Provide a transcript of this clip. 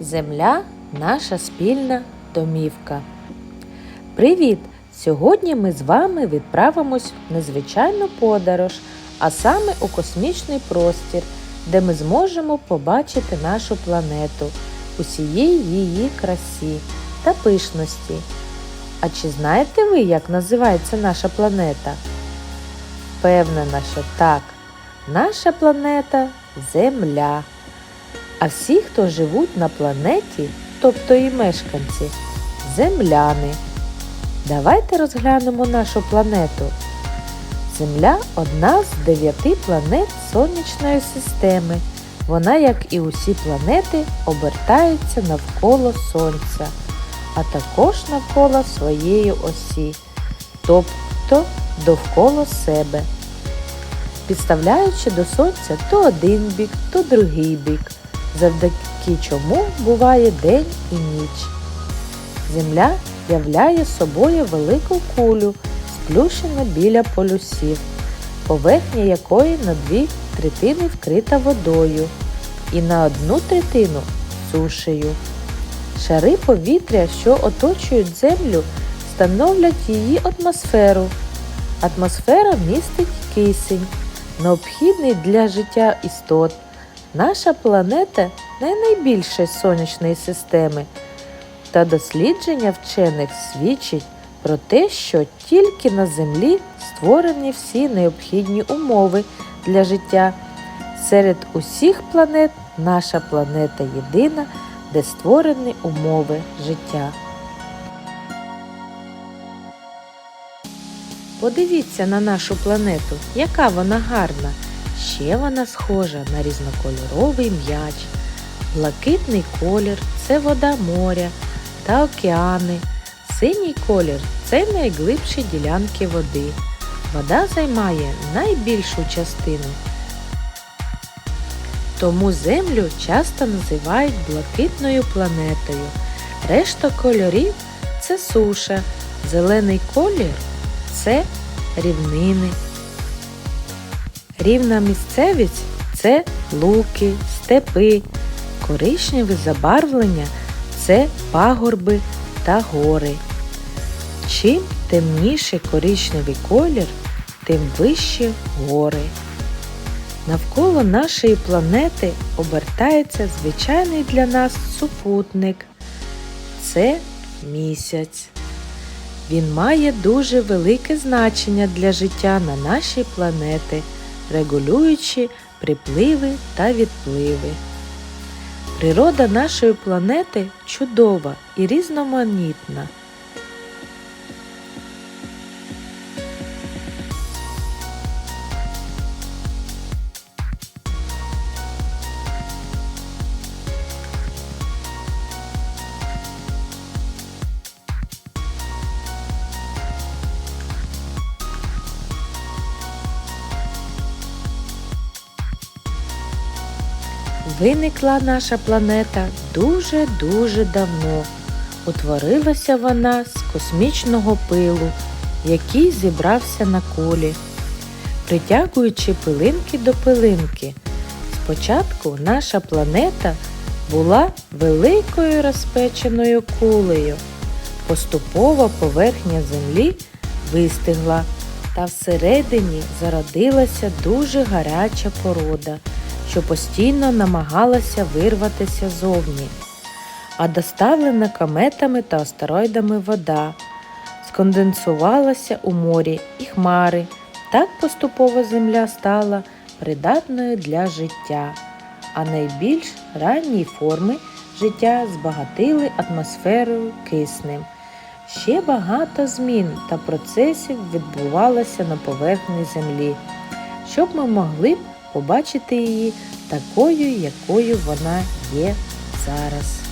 Земля наша спільна домівка. Привіт! Сьогодні ми з вами відправимось в незвичайну подорож, а саме у космічний простір, де ми зможемо побачити нашу планету, усієї її красі та пишності. А чи знаєте ви, як називається наша планета? Впевнена, що так. Наша планета Земля. А всі, хто живуть на планеті, тобто і мешканці, земляни. Давайте розглянемо нашу планету. Земля одна з дев'яти планет Сонячної системи. Вона, як і усі планети, обертається навколо Сонця, а також навколо своєї осі, тобто довкола себе, підставляючи до Сонця то один бік, то другий бік, завдяки чому буває день і ніч. Земля являє собою велику кулю, сплющену біля полюсів, поверхня якої на дві третини вкрита водою і на одну третину сушею. Шари повітря, що оточують землю, становлять її атмосферу. Атмосфера містить кисень, необхідний для життя істот. Наша планета не найбільша з сонячної системи, та дослідження вчених свідчить про те, що тільки на Землі створені всі необхідні умови для життя. Серед усіх планет наша планета єдина, де створені умови життя. Подивіться на нашу планету, яка вона гарна. Ще вона схожа на різнокольоровий м'яч. Блакитний колір це вода моря та океани. Синій колір це найглибші ділянки води. Вода займає найбільшу частину. Тому Землю часто називають блакитною планетою. Решта кольорів це суша, зелений колір це рівнини. Рівна місцевість це луки, степи, коричневе забарвлення це пагорби та гори. Чим темніший коричневий колір, тим вищі гори. Навколо нашої планети обертається звичайний для нас супутник. Це місяць. Він має дуже велике значення для життя на нашій планеті, регулюючи припливи та відпливи. Природа нашої планети чудова і різноманітна. Виникла наша планета дуже-дуже давно. Утворилася вона з космічного пилу, який зібрався на колі, притягуючи пилинки до пилинки. Спочатку наша планета була великою розпеченою кулею. Поступово поверхня Землі вистигла, та всередині зародилася дуже гаряча порода що постійно намагалася вирватися зовні, а доставлена кометами та астероїдами вода сконденсувалася у морі і хмари. Так поступово земля стала придатною для життя, а найбільш ранні форми життя збагатили атмосферою киснем. Ще багато змін та процесів відбувалося на поверхні землі, щоб ми могли побачити її такою, якою вона є зараз.